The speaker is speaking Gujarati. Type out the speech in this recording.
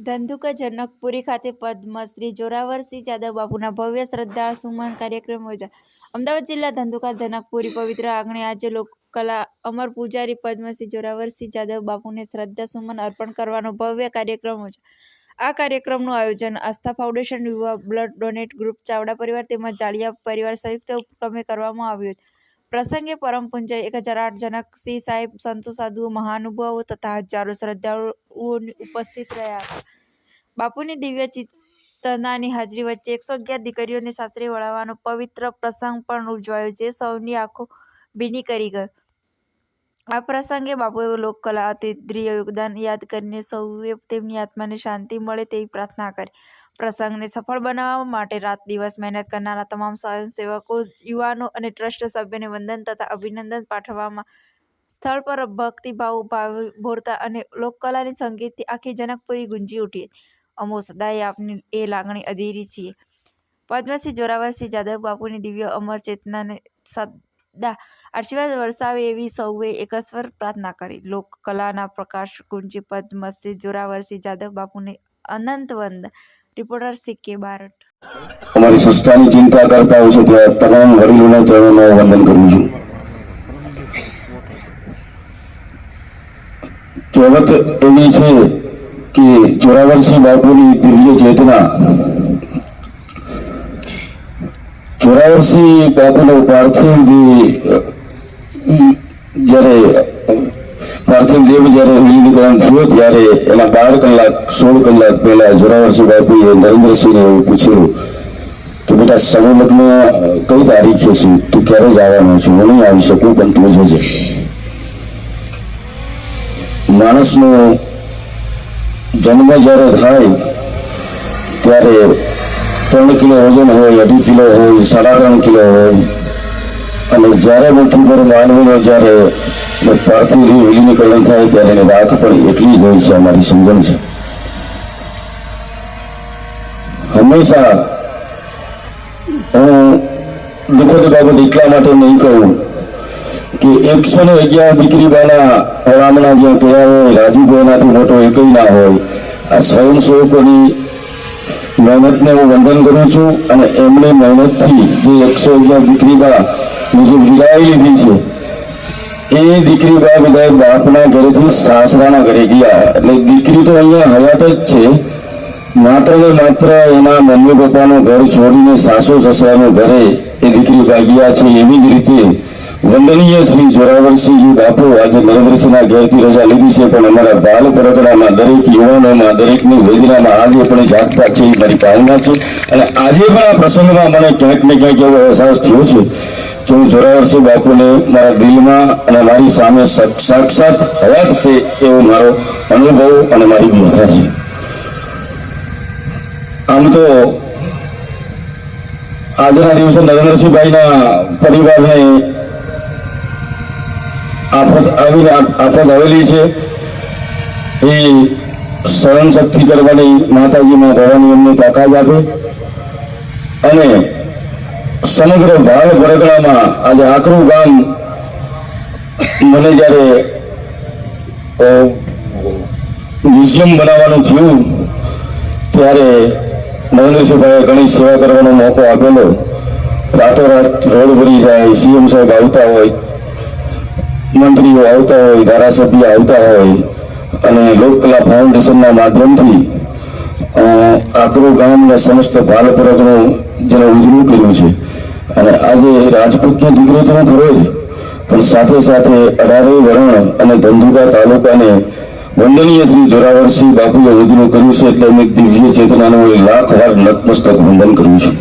ધંધુકા જનકપુરી ખાતે પદ્મશ્રી જોરાવરસિંહ જાદવ બાપુના ભવ્ય શ્રદ્ધા સુમન કાર્યક્રમ યોજાયો. અમદાવાદ જિલ્લા ધંધુકા જનકપુરી પવિત્ર આંગણે આજે લોકકલા અમર પૂજારી પદ્મશ્રી જોરાવરસિંહ જાદવ બાપુને શ્રદ્ધા સુમન અર્પણ કરવાનો ભવ્ય કાર્યક્રમ યોજાયો. આ કાર્યક્રમનું આયોજન આસ્થા ફાઉન્ડેશન યુવા બ્લડ ડોનેટ ગ્રુપ ચાવડા પરિવાર તેમજ જાળિયા પરિવાર સંયુક્ત ઉપક્રમે કરવામાં આવ્યું હતું. પ્રસંગે પરમ પૂજ્ય એક હજાર આઠ જનક સિંહ સાહેબ, સંતો, સાધુઓ, મહાનુભાવો તથા હજારો શ્રદ્ધાળુઓ ઉપસ્થિત રહ્યા હતા. બાપુની દિવ્ય ચેતનાની હાજરી વચ્ચે એકસો અગિયાર દીકરીઓને સાસરે વળાવવાનો પવિત્ર પ્રસંગ પણ ઉજવાયો જે સૌની આંખો ભીની કરી ગયો. આ પ્રસંગે બાપુએ લોકકલા અતિદ્રિય યોગદાન યાદ કરીને સૌએ તેમની આત્માને શાંતિ મળે તેવી પ્રાર્થના કરી. પ્રસંગને સફળ બનાવવા માટે રાત દિવસ મહેનત કરનારા તમામ સ્વયંસેવકો, યુવાનો અને ટ્રસ્ટ સભ્યોને વંદન તથા અભિનંદન પાઠવવામાં સ્થળ પર ભક્તિભાવ ભાવભોરતા અને લોકકલાની સંગીતથી આખી જનકપુરી ગુંજી ઉઠી. અમો સદાય આપની એ લાગણી અધીરી છીએ. પદ્મશ્રી જોરાવરસિંહ જાદવ બાપુની દિવ્ય અમર ચેતનાને સદા આશીર્વાદ વરસાવે એવી સૌએ એકસ્વર પ્રાર્થના કરી. લોકકલાના પ્રકાશ ગુંજી પદ્મસિંહ જોરાવરસિંહ જાદવ બાપુને અનંત વંદન. રિપોર્ટર સિક્કી બારટ. અમારી સંસ્થાની ચિંતા કરતા હોય છે ત્યાં તમામ વડીલોના ચરણોમાં વંદન કરું છું. કહેવત એવી છે કે જોરાવરસિંહ બાપુની દિવ્ય ચેતના. જોરાવરસિંહ બાપુનો પાર્થિવ જ્યારે અ, પાર્થિવ દેવ જ્યારે વિલીનીકરણ થયો ત્યારે એના બાર કલાક સોળ કલાક પહેલા જોરાવરસિંહ બાપુએ નરેન્દ્રસિંહને એવું પૂછ્યું કે બેટા સમૂહ લગ્ન કઈ તારીખે છે તું ક્યારે જવાનો છું હું નહીં આવી શકું પણ તું જજે માણસનો જન્મ જ્યારે થાય ત્યારે ત્રણ કિલો વજન હોય અઢી કિલો હોય સાડા ત્રણ કિલો હોય અને જ્યારે મુઠ્ઠી પર માનવીને જ્યારે પાર્થિવ વિલીનીકરણ થાય ત્યારે એની વાત પણ એટલી જ હોય છે, અમારી સમજણ છે. હંમેશા હું દુઃખદ બાબત એટલા માટે નહીં કહું કે એકસો ને અગિયાર દીકરીબાના હવામણા જ્યાં કયા હોય રાજીપો એનાથી મોટો એકય ના હોય, આ સ્વયંસેવકોની મહેનતને હું વંદન કરું છું અને એમની મહેનતથી જે એકસો અગિયાર દીકરી બા જે લીધી છે. એ દીકરી બા બધા બાપના ઘરેથી સાસરાના ઘરે ગયા. એટલે દીકરી તો અહીંયા હયાત જ છે. માત્ર ને માત્ર એના મમ્મી પપ્પાનું ઘર છોડીને સાસુ સસરાનું ઘરે એ દીકરી ભાગ્યા છે એવી જ રીતે વંદનીય શ્રી જોરાવરસિંહજી બાપુ આજે નરેન્દ્રસિંહના ઘેરથી રજા લીધી છે, પણ અમારા બાલ પરગડામાં દરેક યુવાનોમાં, દરેકની વેદનામાં આજે પણ જાગતા છે એ મારી ભાવના છે. અને આજે પણ આ પ્રસંગમાં મને ક્યાંક ને ક્યાંક એવો અહેસાસ થયો છે કે હું જોરાવરસિંહ બાપુને મારા દિલમાં અને મારી સામે સાક્ષાત હયાત છે એવો મારો અનુભવ અને મારી વ્યથા છે. આમ તો આજના દિવસે નરેન્દ્રસિંહભાઈના પરિવારને આફત આવીને આફત આવેલી છે. એ શરણ શક્તિ કરવાની માતાજીમાં ભવાની એમને તાકાત આપે. અને સમગ્ર ભાલ પરગણામાં આજે આકરું ગામ મને જ્યારે મ્યુઝિયમ બનાવવાનું થયું, ત્યારે મહેન્દ્રસિંહભાઈએ ઘણી સેવા કરવાનો મોકો આપેલો. રાતોરાત રોડ ભરી જાય, સીએમ સાહેબ આવતા હોય મંત્રીઓ આવતા હોય, ધારાસભ્ય આવતા હોય અને લોકકલા ફાઉન્ડેશનના માધ્યમથી આકરો ગામને સમસ્ત ભાલ પરગનું જેને ઉજવણું કર્યું છે. અને આજે રાજપૂતનો દીકરો તો ખરો જ પણ સાથે સાથે અઢારેય વરણ અને ધંધુકા તાલુકાને વંદનીય શ્રી જોરાવરસિંહ બાપુએ ઉજવણું કર્યું છે, એટલે અમે દિવ્ય ચેતનાનું લાખ વાર નતમસ્તક વંદન કર્યું છું.